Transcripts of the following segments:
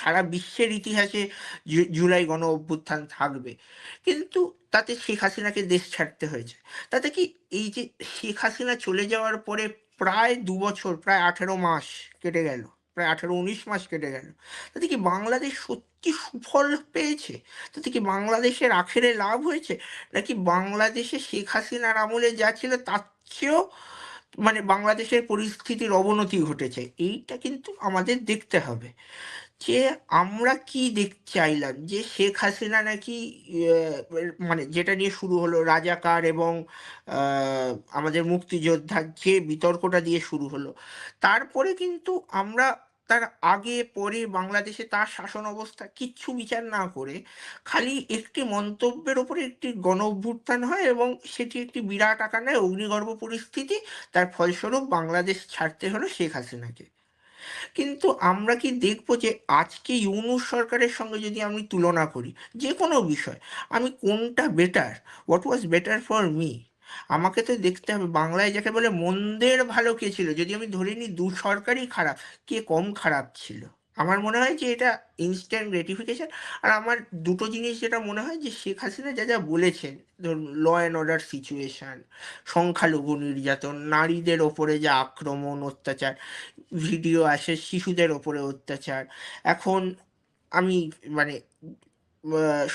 সারা বিশ্বের ইতিহাসে জুলাই গণ অভ্যুত্থান থাকবে। কিন্তু তাতে শেখ হাসিনাকে দেশ ছাড়তে হয়েছে। তাতে কি এই যে শেখ হাসিনা চলে যাওয়ার পরে প্রায় দু বছর, প্রায় আঠেরো মাস কেটে গেল, প্রায় আঠেরো উনিশ মাস কেটে গেল। তাতে কি বাংলাদেশ সত্যি সুফল পেয়েছে? তাতে কি বাংলাদেশের আখেরে লাভ হয়েছে? নাকি বাংলাদেশে শেখ হাসিনার আমলে যা ছিল তার চেয়েও মানে বাংলাদেশের পরিস্থিতির অবনতি ঘটেছে? এইটা কিন্তু আমাদের দেখতে হবে। যে আমরা কি দেখতে চাইলাম? যে শেখ হাসিনা নাকি মানে যেটা নিয়ে শুরু হলো, রাজাকার এবং আমাদের মুক্তিযোদ্ধার যে বিতর্কটা দিয়ে শুরু হলো, তারপরে কিন্তু আমরা তার আগে, পরে বাংলাদেশে তার শাসন অবস্থা কিচ্ছু বিচার না করে খালি একটি মন্তব্যের উপরে একটি গণ অভ্যুত্থান হয় এবং সেটি একটি বিরাট আকার নেয় অগ্নিগর্ভ পরিস্থিতি। তার ফলস্বরূপ বাংলাদেশ ছাড়তে হলো শেখ হাসিনাকে। কিন্তু আমরা কি দেখব যে আজকে ইউনুস সরকারের সঙ্গে যদি আমি তুলনা করি যে কোনো বিষয়, আমি কোনটা better what was better for me আমাকে তো দেখতে হবে, বাংলায় যাকে বলে মন্দের ভালো কে ছিল? যদি আমি ধরে নিই দু সরকারই খারাপ, কে কম খারাপ ছিল? আমার মনে হয় যে এটা ইনস্ট্যান্ট গ্রেটিফিকেশন আর আমার দুটো জিনিস যেটা মনে হয় যে শেখ হাসিনা যা যা বলেছেন, ধরুন ল অ্যান্ড অর্ডার সিচুয়েশান সংখ্যালঘু নির্যাতন, নারীদের ওপরে যা আক্রমণ, অত্যাচার ভিডিও আসে শিশুদের ওপরে অত্যাচার। এখন আমি মানে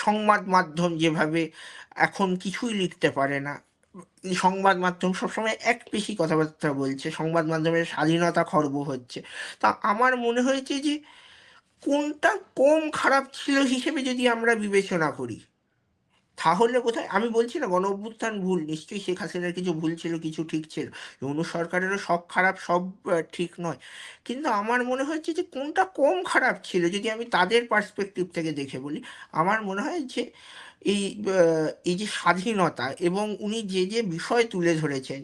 সংবাদ মাধ্যম যেভাবে এখন কিছুই লিখতে পারে না সংবাদ মাধ্যম সবসময় এক পেশি কথাবার্তা বলছে। সংবাদ মাধ্যমের স্বাধীনতা খর্ব হচ্ছে। তা আমার মনে হয়েছে যে, কোনটা কম খারাপ ছিল হিসেবে যদি আমরা বিবেচনা করি, তাহলে কোথায়? আমি বলছি না, গণ অভ্যুত্থান ভুল। নিশ্চয়ই শেখ হাসিনার কিছু ভুল ছিল, কিছু ঠিক ছিল। ইউনুস সরকারেরও সব খারাপ, সব ঠিক নয়। কিন্তু আমার মনে হচ্ছে যে, কোনটা কম খারাপ ছিল যদি আমি তাদের পার্সপেক্টিভ থেকে দেখে বলি, আমার মনে হয় যে এই এই যে স্বাধীনতা এবং উনি যে যে বিষয় তুলে ধরেছেন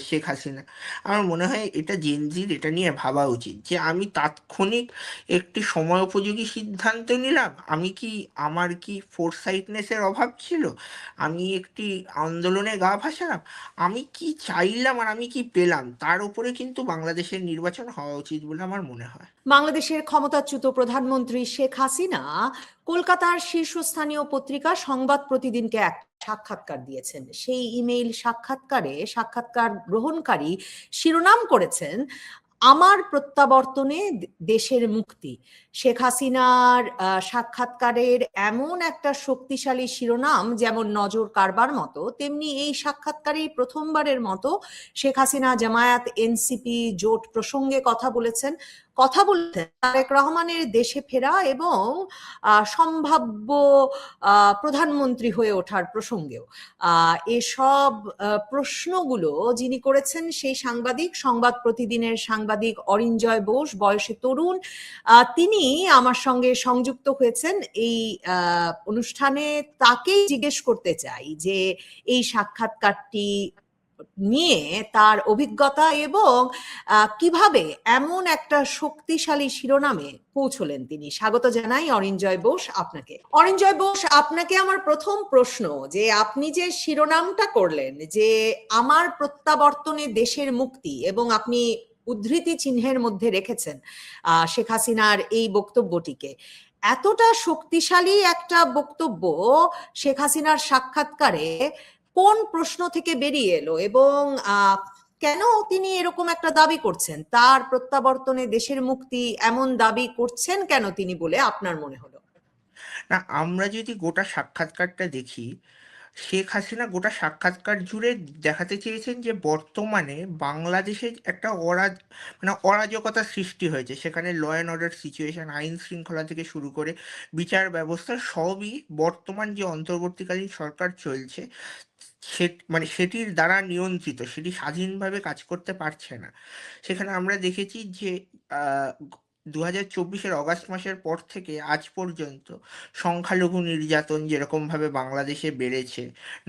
শেখ হাসিনা, আমার মনে হয় এটা জেনজির এটা নিয়ে ভাবা উচিত যে আমি তাৎক্ষণিক একটি সময় উপযোগী সিদ্ধান্ত নিলাম। আমি কি, আমার কি ফোরসাইটনেসের অভাব ছিল? আমি একটি আন্দোলনে গা ভাসালাম? আমি কি চাইলাম আর আমি কি পেলাম? তার উপরে কিন্তু বাংলাদেশের নির্বাচন হওয়া উচিত বলে আমার মনে হয়। বাংলাদেশের ক্ষমতাচ্যুত প্রধানমন্ত্রী শেখ হাসিনা কলকাতার শীর্ষস্থানীয় পত্রিকা সংবাদ প্রতিদিনকে এক সাক্ষাৎকার দিয়েছেন। সেই ইমেইল সাক্ষাৎকারে সাক্ষাৎকার গ্রহণকারী শিরোনাম করেছেন, আমার প্রত্যাবর্তনে দেশের মুক্তি। শেখ হাসিনার সাক্ষাৎকারের এমন একটা শক্তিশালী শিরোনাম যেমন নজর কারবার মতো, তেমনি এই সাক্ষাৎকারেই প্রথমবারের মতো শেখ হাসিনা জামায়াত এনসিপি জোট প্রসঙ্গে কথা বলেছেন। কথা বলতেন তারেক রহমানের দেশে ফেরা এবং সম্ভাব্য প্রধানমন্ত্রী হয়ে ওঠার প্রসঙ্গেও। এসব প্রশ্নগুলো যিনি করেছেন সেই সাংবাদিক, সংবাদ প্রতিদিনের সাংবাদিক অরিঞ্জয় বোস, বয়সে তরুণ তিনি আমার সঙ্গে সংযুক্ত হয়েছেন এই অনুষ্ঠানে তাকেই জিজ্ঞেস করতে চাই যে এই সাক্ষাৎকারটি নিয়ে তার অভিজ্ঞতা এবং কীভাবে এমন একটা শক্তিশালী শিরোনামে পৌঁছলেন তিনি। স্বাগত জানাই অরিঞ্জয় বোস আপনাকে। অরিঞ্জয় বোস, আপনাকে আমার প্রথম প্রশ্ন যে আপনি যে শিরোনামটা করলেন যে আমার প্রত্যাবর্তনে দেশের মুক্তি এবং আপনি উদ্ধৃতি চিহ্নের মধ্যে রেখেছেন শেখ হাসিনার এই বক্তব্যটিকে, এতটা শক্তিশালী একটা বক্তব্য শেখ হাসিনার সাক্ষাৎকারে কোন প্রশ্ন থেকে বেরিয়ে এলো এবং কেন তিনি এরকম একটা দাবি করছেন? তার প্রত্যাবর্তনে দেশের মুক্তি এমন দাবি করছেন কেন তিনি বলে আপনার মনে হলো? না, আমরা যদি গোটা সাক্ষাৎকারটা দেখি, শেখ হাসিনা গোটা সাক্ষাৎকার জুড়ে দেখাতে চেয়েছেন যে বর্তমানে বাংলাদেশে একটা অরাজ মানে অরাজকতা সৃষ্টি হয়েছে। সেখানে ল অ্যান্ড অর্ডার সিচুয়েশন আইন শৃঙ্খলা থেকে শুরু করে বিচার ব্যবস্থা সবই বর্তমান যে অন্তর্বর্তীকালীন সরকার চলছে সে মানে সেটির দ্বারা নিয়ন্ত্রিত, সেটি স্বাধীনভাবে কাজ করতে পারছে না। সেখানে আমরা দেখেছি যে দু হাজার চব্বিশের অগাস্ট মাসের পর থেকে আজ পর্যন্ত সংখ্যালঘু নির্যাতন যেরকমভাবে বাংলাদেশে বেড়েছে,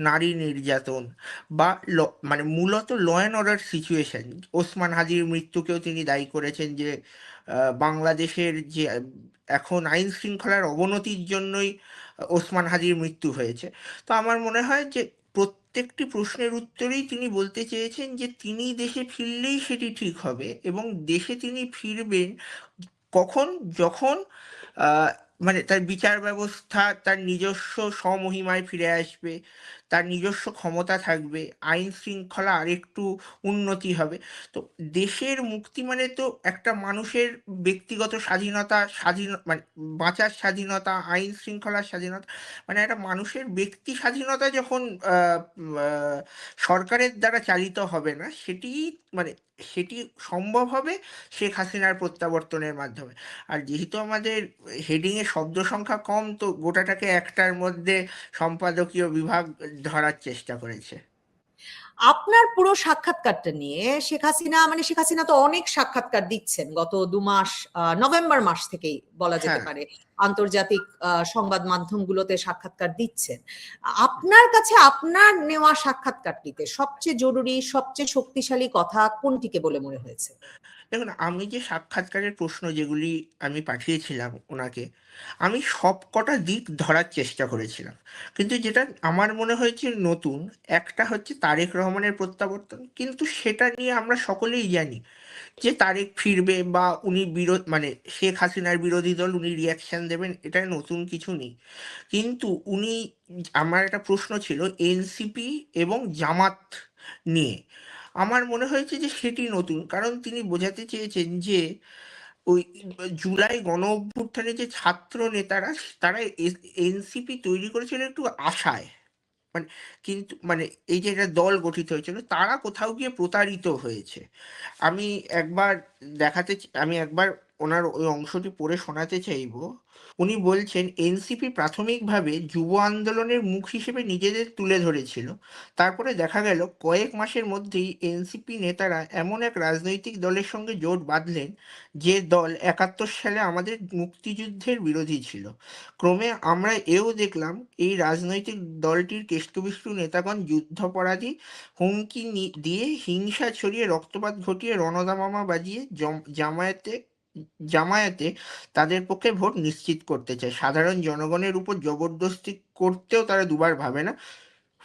নারী নির্যাতন বা মানে মূলত law and order situation Osman হাজির মৃত্যুকেও তিনি দায়ী করেছেন যে বাংলাদেশের যে, এখন আইন শৃঙ্খলার অবনতির জন্যই ওসমান হাজির মৃত্যু হয়েছে। তো আমার মনে হয় যে প্রত্যেকটি প্রশ্নের উত্তরেই তিনি বলতে চেয়েছেন যে তিনি দেশে ফিরলেই সেটি ঠিক হবে এবং দেশে তিনি ফিরবেন কখন? যখন মানে তার বিচার ব্যবস্থা, তার নিজস্ব স্বমহিমায় ফিরে আসবে তার নিজস্ব ক্ষমতা থাকবে, আইন শৃঙ্খলা আরেকটু উন্নতি হবে। তো দেশের মুক্তি মানে তো একটা মানুষের ব্যক্তিগত স্বাধীনতা, স্বাধীন মানে বাঁচার স্বাধীনতা, আইন শৃঙ্খলার স্বাধীনতা মানে একটা মানুষের ব্যক্তি স্বাধীনতা যখন সরকারের দ্বারা চালিত হবে না, সেটি মানে সেটি সম্ভব হবে শেখ হাসিনার প্রত্যাবর্তনের মাধ্যমে। আর যেহেতু আমাদের হেডিংয়ে শব্দ সংখ্যা কম, তো গোটাটাকে একটার মধ্যে সম্পাদকীয় বিভাগ ধরার চেষ্টা করেছে। আপনার পুরো সাক্ষাৎকারটা নিয়ে শেখ হাসিনা মানে শেখ হাসিনা তো অনেক সাক্ষাৎকার দিচ্ছেন গত দু মাস নভেম্বর মাস থেকেই বলা যেতে হ্যাঁ। পারে আন্তর্জাতিক আহ, সংবাদ মাধ্যমগুলোতে সাক্ষাৎকার দিচ্ছেন। আপনার কাছে আপনার নেওয়া সাক্ষাৎকারটিতে সবচেয়ে জরুরি সবচেয়ে শক্তিশালী কথা কোনটিকে বলে মনে হয়েছে? দেখুন, আমি যে সাক্ষাৎকারের প্রশ্ন যেগুলি আমি পাঠিয়েছিলাম ওনাকে আমি সব কটা দিক ধরার চেষ্টা করেছিলাম। কিন্তু যেটা আমার মনে হয়েছে নতুন, একটা হচ্ছে তারেক রহমানের প্রত্যাবর্তন। কিন্তু সেটা নিয়ে আমরা সকলেই জানি যে তারেক ফিরবে বা উনি বিরোধ মানে শেখ হাসিনার বিরোধী দল, উনি রিয়াকশন দেবেন, এটা নতুন কিছু নেই। কিন্তু উনি, আমার একটা প্রশ্ন ছিল এনসিপি এবং জামাত নিয়ে। আমার মনে হয়েছে যে সেটি নতুন। কারণ তিনি বোঝাতে চেয়েছেন যে ওই জুলাই গণ অভ্যুত্থানে যে ছাত্র নেতারা, তারা এনসিপি তৈরি করেছিল একটু আশায়। মানে কিন্তু মানে এই যে একটা দল গঠিত হয়েছিল, তারা কোথাও গিয়ে প্রতারিত হয়েছে। আমি একবার দেখাতে আমি একবার ওনার ওই অংশটি পড়ে শোনাতে চাইব। উনি বলছেন, এনসিপি প্রাথমিকভাবে যুব আন্দোলনের মুখ হিসেবে নিজেদের তুলে ধরেছিল। তারপরে দেখা গেল, কয়েক মাসের মধ্যেই এনসিপি নেতারা এমন এক রাজনৈতিক দলের সঙ্গে জোট বাঁধলেন, যে দল একাত্তর সালে আমাদের মুক্তিযুদ্ধের বিরোধী ছিল। ক্রমে আমরা এও দেখলাম, এই রাজনৈতিক দলটির কেষ্টবিষ্টু নেতাগণ যুদ্ধাপরাধী, হুমকি দিয়ে হিংসা ছড়িয়ে রক্তপাত ঘটিয়ে রণদামামা বাজিয়ে জম- জামায়াতে জামায়াতে তাদের পক্ষে ভোট নিশ্চিত করতে চায়। সাধারণ জনগণের উপর জবরদস্তি করতেও তারা দুবার ভাবে না।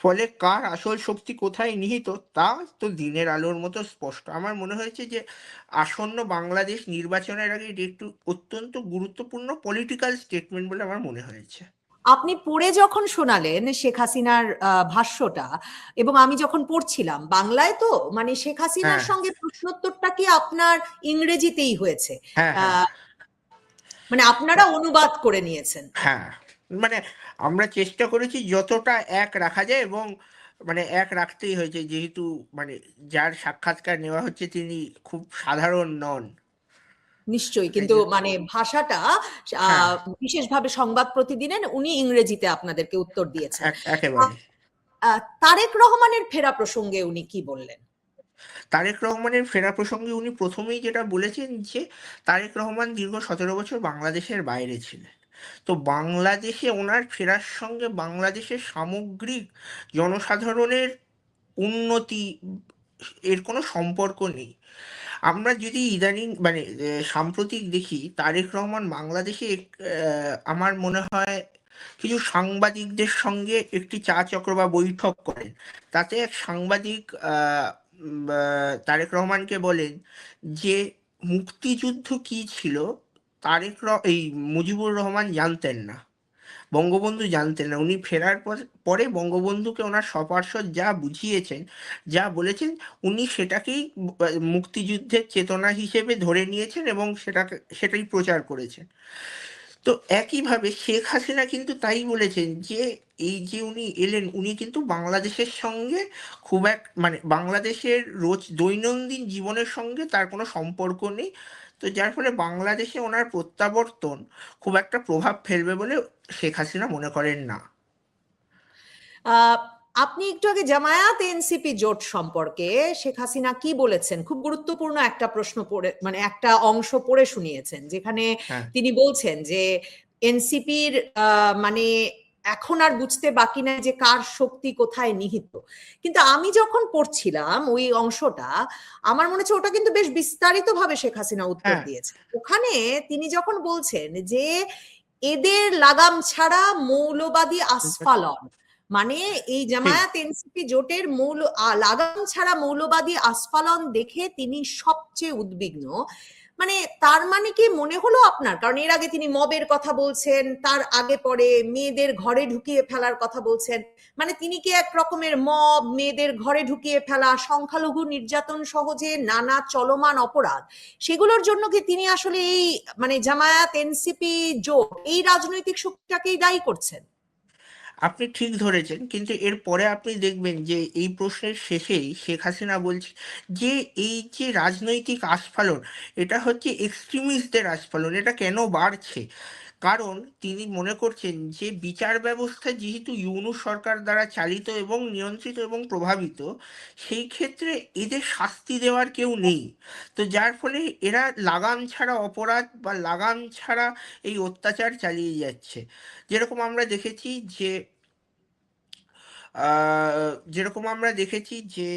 ফলে কার আসল শক্তি কোথায় নিহিত তা তো দিনের আলোর মতো স্পষ্ট। আমার মনে হয়েছে যে আসন্ন বাংলাদেশ নির্বাচনের আগে এটি একটু অত্যন্ত গুরুত্বপূর্ণ পলিটিক্যাল স্টেটমেন্ট বলে আমার মনে হয়েছে। আপনি পড়ে যখন শোনালেন শেখ হাসিনার ভাষ্যটা এবং আমি যখন পড়ছিলাম বাংলায় তো মানে শেখ হাসিনার হ্যাঁ। সঙ্গে প্রশ্নোত্তরটা কি আপনার ইংরেজিতেই হয়েছে? হ্যাঁ হ্যাঁ। মানে আপনারা অনুবাদ করে নিয়েছেন। হ্যাঁ মানে আমরা চেষ্টা করেছি যতটা এক রাখা যায় এবং মানে এক রাখতেই হয়েছে। যেহেতু মানে যার সাক্ষাৎকার নেওয়া হচ্ছে তিনি খুব সাধারণ নন। নিশ্চয়ই কিন্তু মানে ভাষাটা হ্যাঁ। বিশেষভাবে সংবাদ প্রতিদিনের উনি ইংরেজিতে আপনাদেরকে উত্তর দিয়েছেন। তারেক রহমানের ফেরা প্রসঙ্গে উনি কি বললেন? তারেক রহমানের ফেরা প্রসঙ্গে উনি প্রথমেই যেটা বলেছেন যে তারেক রহমান দীর্ঘ সতেরো বছর বাংলাদেশের বাইরে ছিলেন। তো বাংলাদেশে ওনার ফেরার সঙ্গে বাংলাদেশের সামগ্রিক জনসাধারণের উন্নতি এর কোনো সম্পর্ক নেই। আমরা যদি ইদানিং মানে সাম্প্রতিক দেখি, তারেক রহমান বাংলাদেশে আমার মনে হয় কিছু সাংবাদিকদের সঙ্গে একটি চা চক্র বা বৈঠক করেন। তাতে এক সাংবাদিক তারেক রহমানকে বলেন যে, মুক্তিযুদ্ধ কি ছিল? তারেক এই মুজিবুর রহমান জানতেন না। বঙ্গবন্ধু জানতেন না। উনি ফেরার পর- বঙ্গবন্ধুকে ওনার সপার্ষদ যা বুঝিয়েছেন, যা বলেছেন, উনি সেটাকেই মুক্তিযুদ্ধের চেতনা হিসেবে ধরে নিয়েছেন এবং সেটাকে, সেটাই প্রচার করেছেন। তো একইভাবে শেখ হাসিনা কিন্তু তাই বলেছেন যে, এই যে উনি এলেন, উনি কিন্তু বাংলাদেশের সঙ্গে খুব এক মানে বাংলাদেশের রোজ দৈনন্দিন জীবনের সঙ্গে তার কোনো সম্পর্ক নেই। তো যার ফলে বাংলাদেশে ওনার প্রত্যাবর্তন খুব একটা প্রভাব ফেলবে বলে শেখ হাসিনা মনে করেন না। আহ, আপনি একটু আগে জামায়াত এনসিপি জোট সম্পর্কে শেখ হাসিনা কি বলেছেন? খুব গুরুত্বপূর্ণ একটা প্রশ্ন পড়ে মানে একটা অংশ পড়ে শুনিয়েছেন যেখানে হ্যাঁ। তিনি বলছেন যে এনসিপির মানে এখন আর বুঝতে বাকি নাই যে কার শক্তি কোথায় নিহিত। কিন্তু আমি যখন পড়ছিলাম ওই অংশটা আমার মনে হচ্ছে ওটা কিন্তু বেশ বিস্তারিত ভাবে শেখ হাসিনা উত্তর হ্যাঁ। দিয়েছে। ওখানে তিনি যখন বলছেন যে এদের লাগাম ছাড়া মৌলবাদী আস্ফালন মানে এই জামায়াত এনসিপি জোটের মৌল লাগাম ছাড়া মৌলবাদী আস্ফালন দেখে তিনি সবচেয়ে উদ্বিগ্ন। মানে তার মানে কি মনে হলো আপনার? কারণ এর আগে তিনি মবের কথা বলছেন, তার আগে পরে মেয়েদের ঘরে ঢুকিয়ে ফেলার কথা বলছেন। মানে তিনি কি এক রকমের মব, মেয়েদের ঘরে ঢুকিয়ে ফেলা, সংখ্যালঘু নির্যাতন সহজে নানা চলমান অপরাধ, সেগুলোর জন্য কি তিনি আসলে এই মানে জামায়াত, এনসিপি, জোট, এই রাজনৈতিক শক্তিটাকেই দায়ী করছেন? আপনি ঠিক ধরেছেন, কিন্তু এরপরে আপনি দেখবেন যে এই প্রশ্নের শেষেই শেখ হাসিনা বলছে যে এই যে রাজনৈতিক আস্ফালন, এটা হচ্ছে এক্সট্রিমিস্টদের আস্ফালন, এটা কেন বাড়ছে? কারণ তিনি মনে করছেন যে বিচার ব্যবস্থা যেহেতু ইউনুস সরকার দ্বারা চালিত এবং নিয়ন্ত্রিত এবং প্রভাবিত, সেই ক্ষেত্রে এদের শাস্তি দেওয়ার কেউ নেই। তো যার ফলে এরা লাগাম ছাড়া অপরাধ বা লাগাম ছাড়া এই অত্যাচার চালিয়ে যাচ্ছে। যেরকম আমরা দেখেছি যে যেরকম আমরা দেখেছি যে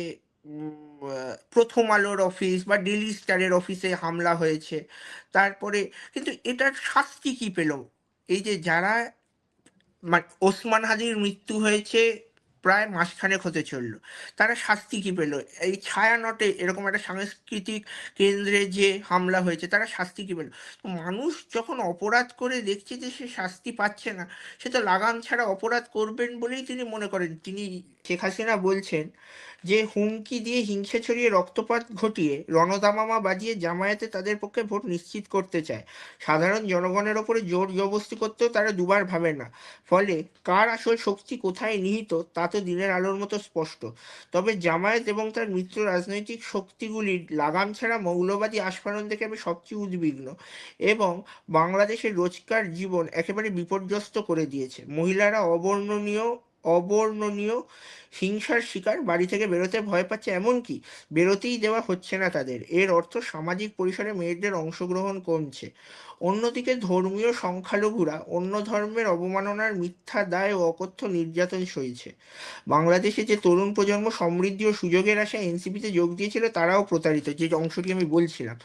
প্রথম আলোর অফিস বা ডেইলি স্টারের অফিসে হামলা হয়েছে। তারপরে কিন্তু এটার শাস্তি কি পেল? এই যে যারা মানে ওসমান হাদির মৃত্যু হয়েছে, প্রায় মাসখানেক হতে চলল। তারা শাস্তি কি পেল? এই ছায়ানটে এরকম একটা সাংস্কৃতিক কেন্দ্রে যে হামলা হয়েছে, তারা শাস্তি কি পেল? মানুষ যখন অপরাধ করে দেখছে যে সে শাস্তি পাচ্ছে না, সে তো লাগাম ছাড়া অপরাধ করবেন বলেই তিনি মনে করেন। তিনি শেখ হাসিনা বলছেন যে হুমকি দিয়ে হিংসা ছড়িয়ে রক্তপাত ঘটিয়ে রণদামামা বাজিয়ে জামায়াতে তাদের পক্ষে ভোট নিশ্চিত করতে চায়। সাধারণ জনগণের ওপরে জোর জবস্তি করতেও তারা দুবার ভাবে না। ফলে কার আসল শক্তি কোথায় নিহিত তা তো দিনের আলোর মতো স্পষ্ট। তবে জামায়াত এবং তার মিত্র রাজনৈতিক শক্তিগুলির লাগাম ছাড়া মৌলবাদী আস্ফালন দেখে আমি সবচেয়ে উদ্বিগ্ন এবং বাংলাদেশের রোজকার জীবন একেবারে বিপর্যস্ত করে দিয়েছে। মহিলারা অবর্ণনীয় অবর্ণনীয় হিংসার শিকার বাড়ি থেকে বেরোতে ভয় পাচ্ছে এমনকি বেরোতেই দেওয়া হচ্ছে না তাদের। এর অর্থ সামাজিক পরিসরে মেয়েদের অংশগ্রহণ কমছে। অন্যদিকে ধর্মীয় সংখ্যালঘুরা অন্য ধর্মের অবমাননার মিথ্যা দায় ও অকথ্য নির্যাতন সইছে। বাংলাদেশে যে তরুণ প্রজন্ম সমৃদ্ধি ও সুযোগের আশায় এনসিপিতে যোগ দিয়েছিল, তারাও প্রতারিত, যে অংশটি আমি বলছিলাম।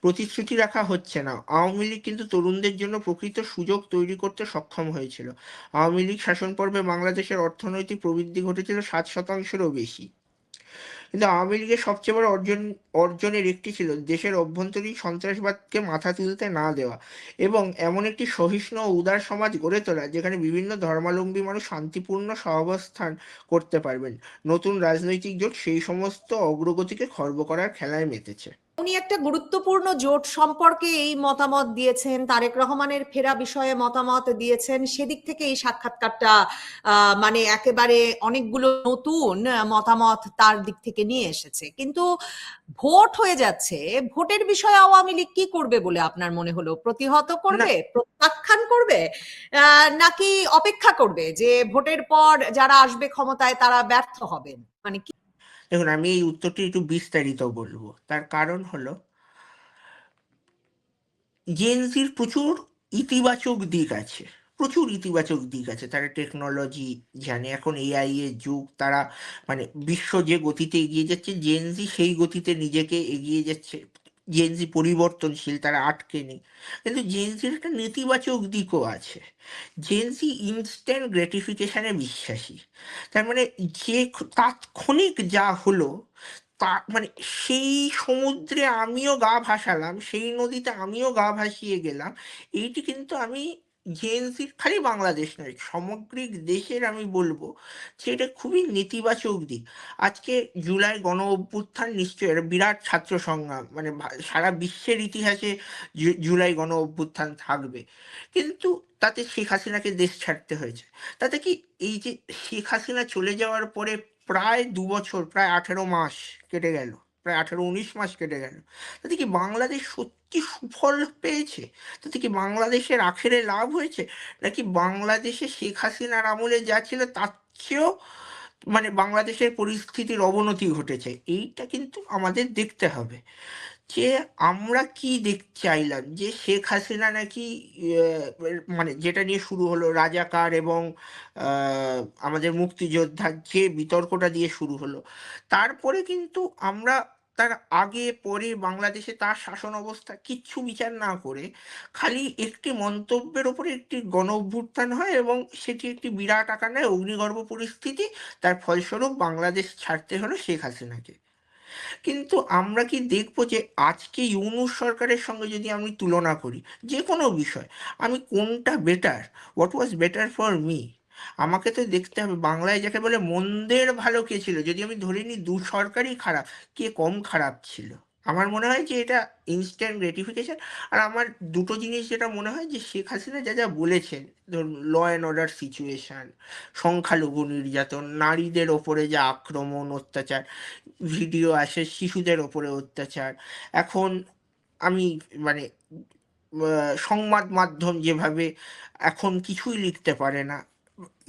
প্রতিশ্রুতি রাখা হচ্ছে না। আওয়ামী লীগ কিন্তু তরুণদের জন্য প্রকৃত সুযোগ তৈরি করতে সক্ষম হয়েছিল। আওয়ামী লীগ শাসন পর্বে বাংলাদেশের অর্থনৈতিক প্রবৃদ্ধি ঘটেছিল সাত শতাংশেরও বেশি। কিন্তু আওয়ামী লীগের সবচেয়ে বড় অর্জন, অর্জনের একটি ছিল দেশের অভ্যন্তরীণ সন্ত্রাসবাদকে মাথা তুলতে না দেওয়া এবং এমন একটি সহিষ্ণু ও উদার সমাজ গড়ে তোলা যেখানে বিভিন্ন ধর্মাবলম্বী মানুষ শান্তিপূর্ণ সহাবস্থান করতে পারবেন। নতুন রাজনৈতিক জোট সেই সমস্ত অগ্রগতিকে খর্ব করার খেলায় মেতেছে। উনি একটা গুরুত্বপূর্ণ জোট সম্পর্কে এই মতামত দিয়েছেন তারেক রহমানের ফেরা বিষয়ে মতামত দিয়েছেন। সেদিক থেকে এই সাক্ষাৎকারটা মানে একেবারে অনেকগুলো নতুন মতামত তার দিক থেকে নিয়ে এসেছে। কিন্তু ভোট হয়ে যাচ্ছে ভোটের বিষয়ে আওয়ামী লীগ কি করবে বলে আপনার মনে হলো? প্রতিহত করবে? প্রত্যাখ্যান করবে? আহ, নাকি অপেক্ষা করবে যে ভোটের পর যারা আসবে ক্ষমতায় তারা ব্যর্থ হবেন? মানে কি দেখুন, আমি এই উত্তরটি একটু বিস্তারিত বলব। তার কারণ হলো জেনজির প্রচুর ইতিবাচক দিক আছে, প্রচুর ইতিবাচক দিক আছে। তারা টেকনোলজি জানে, এখন এআই এর যুগ, তারা মানে বিশ্ব যে গতিতে এগিয়ে যাচ্ছে জেনজি সেই গতিতে নিজেকে এগিয়ে যাচ্ছে। জেনজি পরিবর্তনশীল, তারা আটকে নেই কিন্তু জেনজির একটা নেতিবাচক দিকও আছে। জেনজি ইনস্ট্যান্ট গ্রেটিফিকেশানে বিশ্বাসী। তার মানে যে তাৎক্ষণিক যা হলো, তা মানে সেই সমুদ্রে আমিও গা ভাসালাম, সেই নদীতে আমিও গা ভাসিয়ে গেলাম, এইটি কিন্তু আমি জেএনসির খালি বাংলাদেশ নয়, সামগ্রিক দেশের আমি বলব যে এটা খুবই নেতিবাচক দিক। আজকে জুলাই গণ অভ্যুত্থান নিশ্চয়ই বিরাট ছাত্র সংগ্রাম মানে সারা বিশ্বের ইতিহাসে জুলাই গণ অভ্যুত্থান থাকবে। কিন্তু তাতে শেখ হাসিনাকে দেশ ছাড়তে হয়েছে। তাতে কি এই যে শেখ হাসিনা চলে যাওয়ার পরে প্রায় দু বছর, প্রায় আঠেরো মাস কেটে গেল, প্রায় আঠেরো, উনিশ মাস কেটে গেল, তাতে কি বাংলাদেশ সত্যি সুফল পেয়েছে? তাতে কি বাংলাদেশের আখেরে লাভ হয়েছে? নাকি বাংলাদেশে শেখ হাসিনার আমলে যা ছিল তার চেয়েও মানে বাংলাদেশের পরিস্থিতির অবনতি ঘটেছে? এইটা কিন্তু আমাদের দেখতে হবে। যে আমরা কি দেখতে চাইলাম? যে শেখ হাসিনা নাকি মানে যেটা নিয়ে শুরু হলো, রাজাকার এবং আমাদের মুক্তিযোদ্ধার যে বিতর্কটা দিয়ে শুরু হলো, তারপরে কিন্তু আমরা তার আগে, পরে বাংলাদেশে তার শাসন অবস্থা কিচ্ছু বিচার না করে খালি একটি মন্তব্যের উপরে একটি গণ অভ্যুত্থান হয় এবং সেটি একটি বিরাট আকার নেয় অগ্নিগর্ভ পরিস্থিতি। তার ফলস্বরূপ বাংলাদেশ ছাড়তে হলো শেখ হাসিনাকে। কিন্তু আমরা কি দেখব যে আজকে ইউনূস সরকারের সঙ্গে যদি আমি তুলনা করি, যে কোনো বিষয়, আমি কোনটা better what was better for me আমাকে তো দেখতে হবে। বাংলায় যাকে বলে মন্দের ভালো কে ছিল? যদি আমি ধরে নিই দু সরকারই খারাপ, কে কম খারাপ ছিল? আমার মনে হয় যে এটা ইনস্ট্যান্ট গ্রেটিফিকেশন আর আমার দুটো জিনিস যেটা মনে হয় যে শেখ হাসিনা যা যা বলেছেন, ধরুন ল অ্যান্ড অর্ডার সিচুয়েশন সংখ্যালঘু নির্যাতন, নারীদের ওপরে যে আক্রমণ, অত্যাচার ভিডিও আসে শিশুদের ওপরে অত্যাচার। এখন আমি মানে সংবাদ মাধ্যম যেভাবে এখন কিছুই লিখতে পারে না।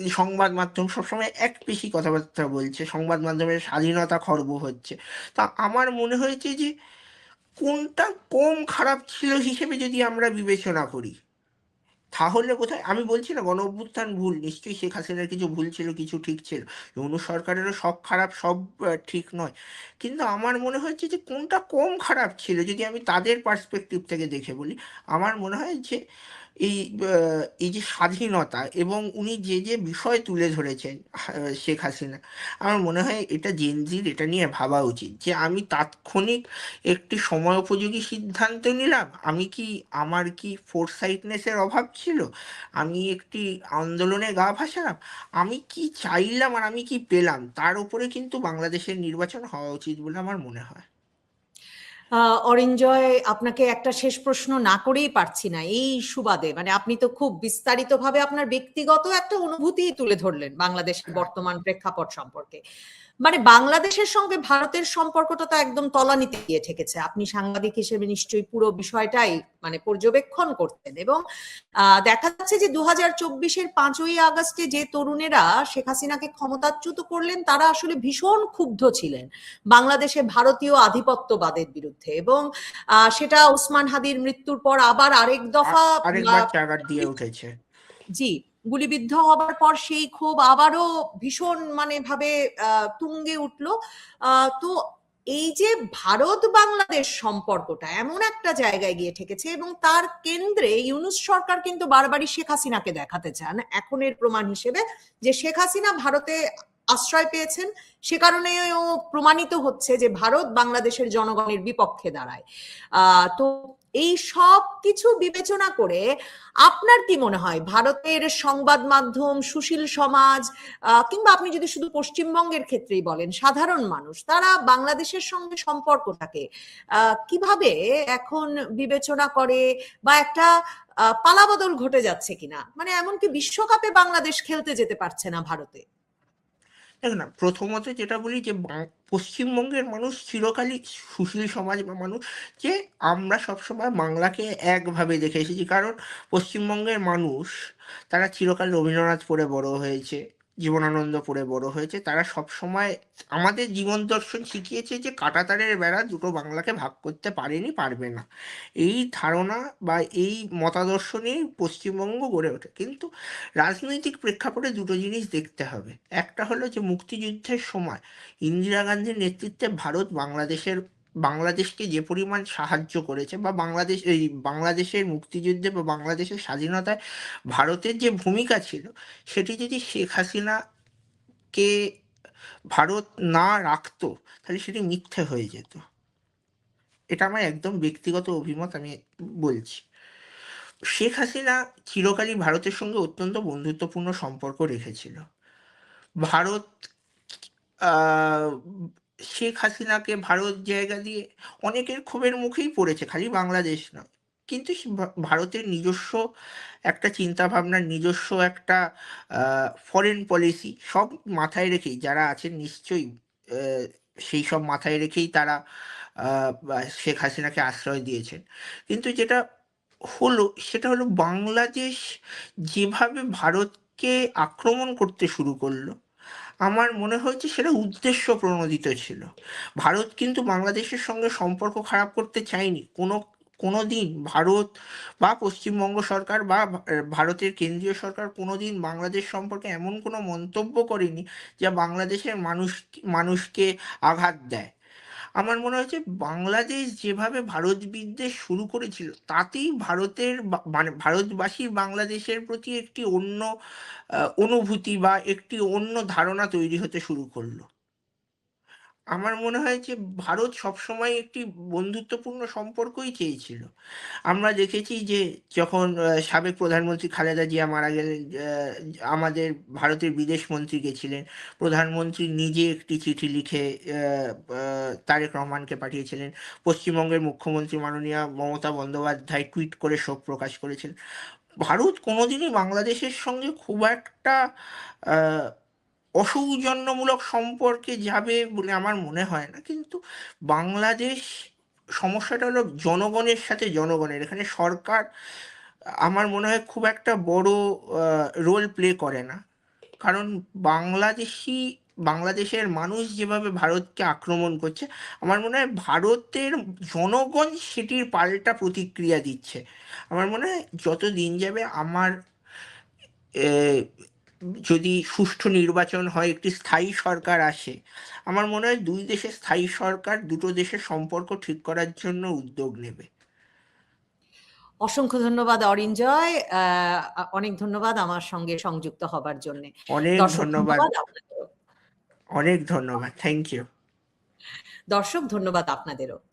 সংবাদ মাধ্যম সবসময় এক পেশি কথাবার্তা বলছে। সংবাদ মাধ্যমের স্বাধীনতা খর্ব হচ্ছে। তা আমার মনে হয়েছে যে, কোনটা কম খারাপ ছিল হিসেবে যদি আমরা বিবেচনা করি, তাহলে কোথায়? আমি বলছি না, গণ অভ্যুত্থান ভুল। নিশ্চয়ই শেখ হাসিনার কিছু ভুল ছিল, কিছু ঠিক ছিল। ইউনূস সরকারেরও সব খারাপ, সব ঠিক নয়। কিন্তু আমার মনে হচ্ছে যে, কোনটা কম খারাপ ছিল যদি আমি তাদের পার্সপেক্টিভ থেকে দেখে বলি, আমার মনে হয় যে এই এই যে স্বাধীনতা এবং উনি যে যে বিষয় তুলে ধরেছেন শেখ হাসিনা, আমার মনে হয় এটা জেনজির এটা নিয়ে ভাবা উচিত যে আমি তাৎক্ষণিক একটি সময় উপযোগী সিদ্ধান্ত নিলাম। আমি কি, আমার কি ফোরসাইটনেসের অভাব ছিল? আমি একটি আন্দোলনে গা ভাসালাম? আমি কি চাইলাম আর আমি কি পেলাম? তার উপরে কিন্তু বাংলাদেশের নির্বাচন হওয়া উচিত বলে আমার মনে হয়। অরিঞ্জয় আপনাকে একটা শেষ প্রশ্ন না করেই পারছি না এই সুবাদে মানে আপনি তো খুব বিস্তারিতভাবে আপনার ব্যক্তিগত একটা অনুভূতি তুলে ধরলেন বাংলাদেশের। বর্তমান প্রেক্ষাপট সম্পর্কে মানে বাংলাদেশের সঙ্গে ভারতের সম্পর্কটা তো একদম তলানিতে গিয়ে ঠেকেছে। আপনি সাংবাদিক হিসেবে নিশ্চয়ই পুরো বিষয়টাই মানে পর্যবেক্ষণ করতেন এবং দেখা যাচ্ছে যে দু হাজার চব্বিশের পাঁচই আগস্টে যে তরুণেরা শেখ হাসিনাকে ক্ষমতাচ্যুত করলেন তারা আসলে ভীষণ ক্ষুব্ধ ছিলেন বাংলাদেশে ভারতীয় আধিপত্যবাদের বিরুদ্ধে এবং আহ, সেটা ওসমান হাদির মৃত্যুর পর আবার আরেক দফা জি গুলিবিদ্ধ হবার পর সেই ক্ষোভ আবারও ভীষণ মানে ভাবে তুঙ্গে উঠল। তো এই যে ভারত বাংলাদেশ সম্পর্কটা এমন একটা জায়গায় গিয়ে ঠেকেছে এবং তার কেন্দ্রে ইউনুস সরকার কিন্তু বারবারই শেখ হাসিনাকে দেখাতে চান। এখন এর প্রমাণ হিসেবে যে শেখ হাসিনা ভারতে আশ্রয় পেয়েছেন, সে কারণেও প্রমাণিত হচ্ছে যে ভারত বাংলাদেশের জনগণের বিপক্ষে দাঁড়ায়। তো এই সব কিছু বিবেচনা করে আপনার কি মনে হয়? ভারতের সংবাদ মাধ্যম, সুশীল সমাজ কিংবা আপনি যদি শুধু পশ্চিমবঙ্গের ক্ষেত্রেই বলেন, সাধারণ মানুষ, তারা বাংলাদেশের সঙ্গে সম্পর্কটাকে কীভাবে এখন বিবেচনা করে বা একটা পালাবদল ঘটে যাচ্ছে কিনা? মানে এমনকি বিশ্বকাপে বাংলাদেশ খেলতে যেতে পারছে না ভারতে। দেখ না, প্রথমত যেটা বলি যে পশ্চিমবঙ্গের মানুষ চিরকালই সুশীল সমাজ বা মানুষ যে, আমরা সবসময় বাংলাকে একভাবে দেখে এসেছি। কারণ, পশ্চিমবঙ্গের মানুষ, তারা চিরকাল রবীন্দ্রনাথ পড়ে বড় হয়েছে। জীবনানন্দ পড়ে বড় হয়েছে। তারা সবসময় আমাদের জীবন দর্শন শিখিয়েছে যে কাঁটাতারের বেড়া দুটো বাংলাকে ভাগ করতে পারেনি, পারবে না। এই ধারণা বা এই মতাদর্শনেই পশ্চিমবঙ্গ গড়ে ওঠে। কিন্তু রাজনৈতিক প্রেক্ষাপটে দুটো জিনিস দেখতে হবে। একটা হলো যে মুক্তিযুদ্ধের সময় ইন্দিরা গান্ধীর নেতৃত্বে ভারত বাংলাদেশের বাংলাদেশকে যে পরিমাণ সাহায্য করেছে বা বাংলাদেশ, এই বাংলাদেশের মুক্তিযুদ্ধে বা বাংলাদেশের স্বাধীনতায় ভারতের যে ভূমিকা ছিল, সেটি যদি শেখ হাসিনাকে ভারত না রাখতো, তাহলে সেটি মিথ্যে হয়ে যেত। এটা আমার একদম ব্যক্তিগত অভিমত, আমি বলছি। শেখ হাসিনা চিরকালই ভারতের সঙ্গে অত্যন্ত বন্ধুত্বপূর্ণ সম্পর্ক রেখেছিল। ভারত শেখ হাসিনাকে ভারত জায়গা দিয়ে অনেকের ক্ষোভের মুখেই পড়েছে, খালি বাংলাদেশ না কিন্তু ভারতের নিজস্ব একটা চিন্তা ভাবনার নিজস্ব একটা ফরেন পলিসি সব মাথায় রেখেই, যারা আছেন নিশ্চয়ই সেই সব মাথায় রেখেই তারা শেখ হাসিনাকে আশ্রয় দিয়েছেন। কিন্তু যেটা হলো, সেটা হলো বাংলাদেশ যেভাবে ভারতকে আক্রমণ করতে শুরু করল আমার মনে হয়েছে সেটা উদ্দেশ্য প্রণোদিত ছিল। ভারত কিন্তু বাংলাদেশের সঙ্গে সম্পর্ক খারাপ করতে চায়নি। কোনো কোনো দিন ভারত বা পশ্চিমবঙ্গ সরকার বা ভারতের কেন্দ্রীয় সরকার কোনো দিন বাংলাদেশ সম্পর্কে এমন কোনো মন্তব্য করেনি, যা বাংলাদেশের মানুষ মানুষকে আঘাত দেয়। আমার মনে হয়েছে বাংলাদেশ যেভাবে ভারত বিদ্বেষ শুরু করেছিল, তাতেই ভারতের মানে ভারতবাসী বাংলাদেশের প্রতি একটি অন্য অনুভূতি বা একটি অন্য ধারণা তৈরি হতে শুরু করল। আমার মনে হয় যে ভারত সবসময় একটি বন্ধুত্বপূর্ণ সম্পর্কই চেয়েছিল। আমরা দেখেছি যে যখন সাবেক প্রধানমন্ত্রী খালেদা জিয়া মারা গেলেন আমাদের ভারতের বিদেশ মন্ত্রী গেছিলেন, প্রধানমন্ত্রী নিজে একটি চিঠি লিখে তারেক রহমানকে পাঠিয়েছিলেন। পশ্চিমবঙ্গের মুখ্যমন্ত্রী মাননীয়া মমতা বন্দ্যোপাধ্যায় টুইট করে শোক প্রকাশ করেছেন। ভারত কোনোদিনই বাংলাদেশের সঙ্গে খুব একটা অসৌজন্যমূলক সম্পর্কে যাবে বলে আমার মনে হয় না। কিন্তু বাংলাদেশ সমস্যাটা হলো জনগণের সাথে জনগণের। এখানে সরকার আমার মনে হয় খুব একটা বড় রোল প্লে করে না। কারণ বাংলাদেশি, বাংলাদেশের মানুষ যেভাবে ভারতকে আক্রমণ করছে, আমার মনে হয় ভারতের জনগণ সেটির পাল্টা প্রতিক্রিয়া দিচ্ছে। আমার মনে হয় যত দিন যাবে আমার যদি সুষ্ঠু নির্বাচন হয় একটি স্থায়ী সরকার আসে। আমার মনে হয় দুই দেশের স্থায়ী সরকার দুটো দেশের সম্পর্ক ঠিক করার জন্য উদ্যোগ নেবে। অসংখ্য ধন্যবাদ অরিঞ্জয় আহ, অনেক ধন্যবাদ আমার সঙ্গে সংযুক্ত হবার জন্য। অনেক ধন্যবাদ। অনেক ধন্যবাদ। থ্যাংক ইউ দর্শক ধন্যবাদ আপনাদেরও।